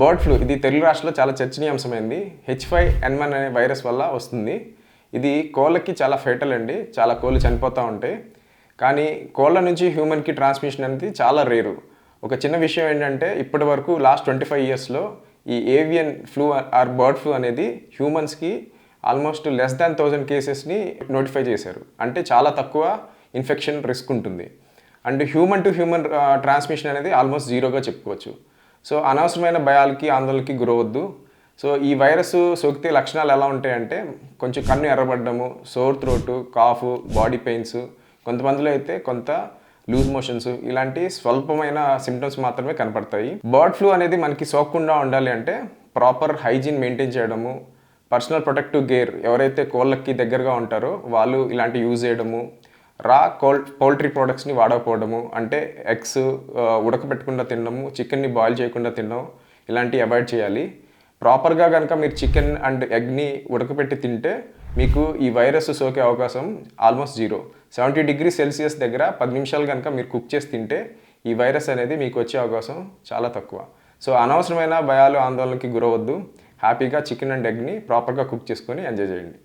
Bird flu ఇది తెలుగు రాష్ట్రంలో చాలా చర్చనీయాంశమైంది. హెచ్ ఫైవ్ ఎన్వన్ అనే వైరస్ వల్ల వస్తుంది. ఇది కోళ్ళకి చాలా ఫేటల్ అండి. చాలా కోళ్ళు చనిపోతూ ఉంటాయి కానీ కోళ్ళ నుంచి హ్యూమన్కి ట్రాన్స్మిషన్ అనేది చాలా రేరు ఒక చిన్న విషయం ఏంటంటే ఇప్పటి వరకు లాస్ట్ ట్వంటీ ఫైవ్ ఇయర్స్లో ఈ avian flu or bird flu అనేది హ్యూమన్స్కి ఆల్మోస్ట్ లెస్ దాన్ థౌజండ్ కేసెస్ని నోటిఫై చేశారు. అంటే చాలా తక్కువ ఇన్ఫెక్షన్ రిస్క్ ఉంటుంది. And human to human transmission అనేది ఆల్మోస్ట్ జీరోగా చెప్పుకోవచ్చు. సో అనవసరమైన భయాలకి ఆందోళనకి గురవద్దు సో ఈ వైరస్ సోకితే లక్షణాలు ఎలా ఉంటాయంటే కొంచెం కన్ను ఎర్రబడ్డము sore throat cough body pains కొంతమందిలో అయితే కొంత లూజ్ మోషన్స్ ఇలాంటి స్వల్పమైన సిమ్టమ్స్ మాత్రమే కనపడతాయి. బర్డ్ ఫ్లూ అనేది మనకి సోకకుండా ఉండాలి అంటే ప్రాపర్ హైజీన్ మెయింటైన్ చేయడము పర్సనల్ ప్రొటెక్టివ్ గేర్ ఎవరైతే కోళ్ళకి దగ్గరగా ఉంటారో వాళ్ళు ఇలాంటి యూజ్ చేయడము రా కోల్ పౌల్ట్రీ ప్రోడక్ట్స్ని వాడకపోవడము అంటే ఎగ్స్ ఉడకబెట్టకుండా తినడము చికెన్ని బాయిల్ చేయకుండా తినడం ఇలాంటివి అవాయిడ్ చేయాలి. ప్రాపర్గా కనుక మీరు చికెన్ అండ్ ఎగ్ని ఉడకపెట్టి తింటే మీకు ఈ వైరస్ సోకే అవకాశం almost zero. Seventy degree Celsius దగ్గర పది నిమిషాలు కనుక మీరు కుక్ చేసి తింటే ఈ వైరస్ అనేది మీకు వచ్చే అవకాశం చాలా తక్కువ. సో అనవసరమైన భయాలు ఆందోళనకి గురవద్దు హ్యాపీగా చికెన్ అండ్ ఎగ్ని ప్రాపర్గా కుక్ చేసుకొని ఎంజాయ్ చేయండి.